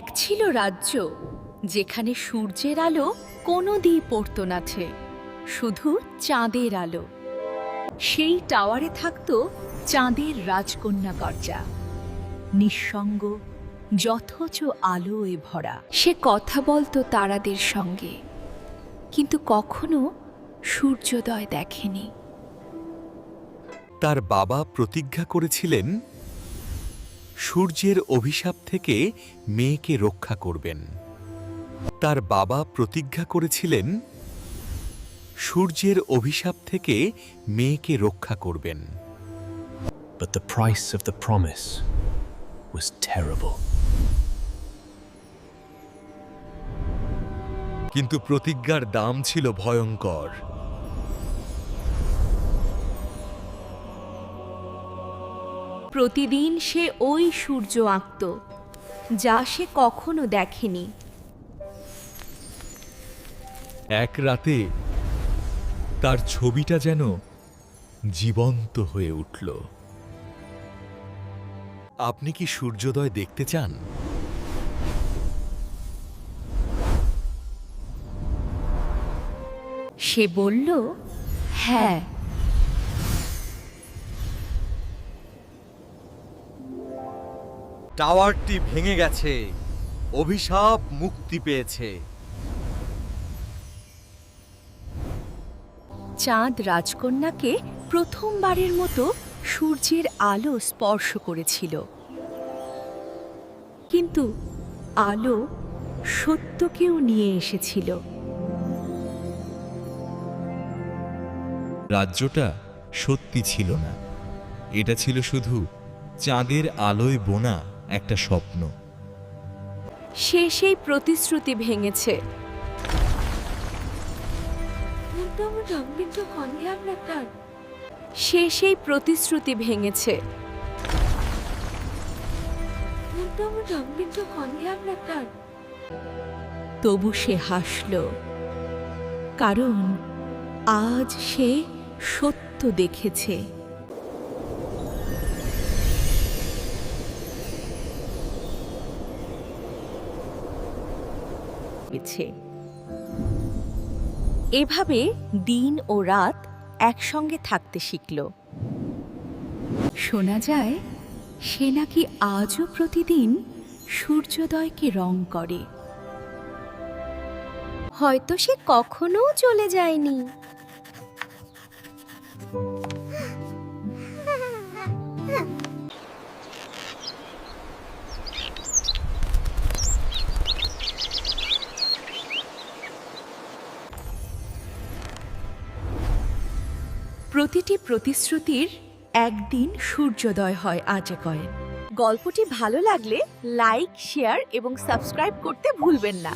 এক ছিল রাজ্য, যেখানে সূর্যের আলো কোনো দিই পড়তো না শুধু চাঁদের আলো। সেই টাওয়ারে থাকত চাঁদের রাজকন্যা গর্জা। নিঃসঙ্গ, যথচ আলোয় ভরা। সে কথা বলতো তারাদের সঙ্গে, কিন্তু কখনো সূর্যোদয় দেখেনি। তার বাবা প্রতিজ্ঞা করেছিলেন সূর্যের অভিশাপ থেকে মেয়েকে রক্ষা করবেন। তার বাবা প্রতিজ্ঞা করেছিলেন সূর্যের অভিশাপ থেকে মেয়েকে রক্ষা করবেন। But the price of the promise was terrible. কিন্তু প্রতিজ্ঞার দাম ছিল ভয়ঙ্কর। প্রতিদিন সে ওই সূর্য আঁকত যা সে কখনো দেখেনি। এক রাতে তার ছবিটা যেন জীবন্ত হয়ে উঠল। আপনি কি সূর্যোদয় দেখতে চান? সে বলল হ্যাঁ। টাওয়ারটি ভেঙে গেছে। অভিশাপ মুক্তি পেয়েছে। চাঁদ রাজকন্যাকে প্রথমবারের মতো সূর্যের আলো স্পর্শ করেছিল। কিন্তু আলো সত্যকেও নিয়ে এসেছিল। রাজ্যটা সত্যি ছিল না। এটা ছিল শুধু চাঁদের আলোয় বোনা একটা স্বপ্ন। সে সেই প্রতিশ্রুতি ভেঙেছে। সে সেই প্রতিশ্রুতি ভেঙেছে। তবু সে হাসল। কারণ আজ সে সত্য দেখেছে। গেছে এভাবে দিন ও রাত একসঙ্গে থাকতে শিখল। শোনা যায়, সে নাকি আজও প্রতিদিন সূর্যোদয়কে রং করে। হয়তো সে কখনো চলে যায়নি। প্রতিটি প্রতিশ্রুতির একদিন সূর্যোদয় হয়, আজে কয়ে গল্পটি ভালো লাগলে লাইক, শেয়ার এবং সাবস্ক্রাইব করতে ভুলবেন না।